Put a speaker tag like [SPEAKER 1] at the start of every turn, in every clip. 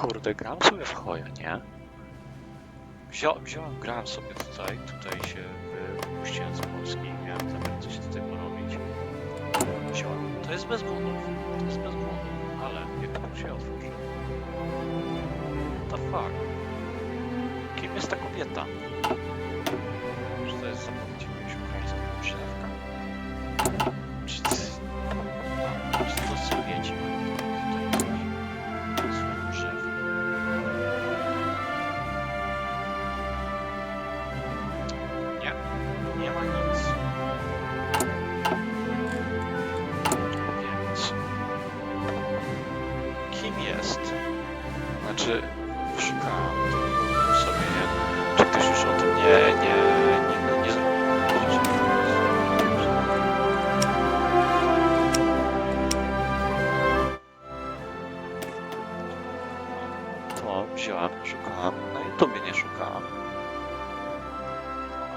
[SPEAKER 1] Kurde, gram sobie w choja, nie? Wzią, wziąłem, grałem sobie tutaj, tutaj się wypuściłem z Polski, miałem zamiar coś tutaj porobić. Wziąłem, to jest bez modów, to jest bez modów, ale jak to się otworzy? What the fuck? Kim jest ta kobieta? Ma nic. Więc kim jest? Znaczy, szukałem to sobie, nie? Czy ktoś już o tym nie, nie, nie, nie zrobił? To wziąłem, szukałem. Na YouTubie nie szukałem.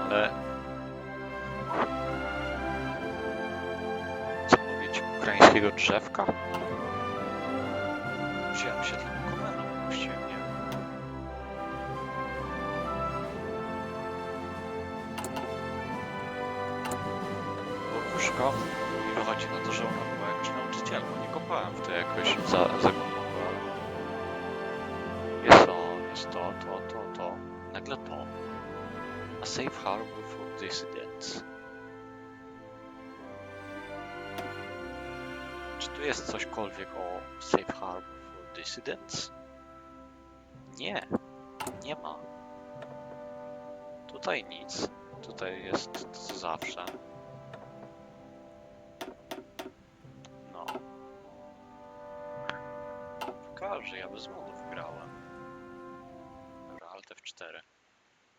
[SPEAKER 1] Ale... Ukraińskiego drzewka? Wziąłem się tylko komendą, puściłem, nie? Bo szukam i wychodzi na to, że ona była jakaś nauczycielką. Nie kopałem w to jakoś za, za. Jest to, jest to, to, to, to. Nagle to. A safe harbor for dissidents. Czy tu jest cośkolwiek o safe harbor for dissidents? Nie, nie ma. Tutaj nic. Tutaj jest co zawsze. No. Pokażę, ja bez modów grałem. Dobra, Alt F4.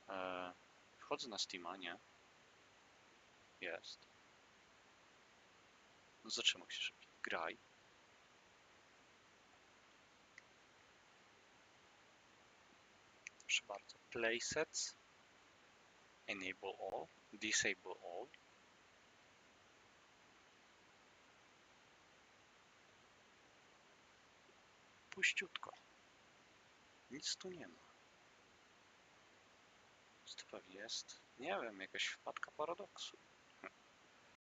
[SPEAKER 1] Eee, wchodzę na Steama, nie? Jest. No zatrzymaj się szybciej. Graj. Proszę bardzo. Playsets. Enable all. Disable all. Puściutko. Nic tu nie ma. Co to jest? Nie wiem, jakaś wpadka paradoksu.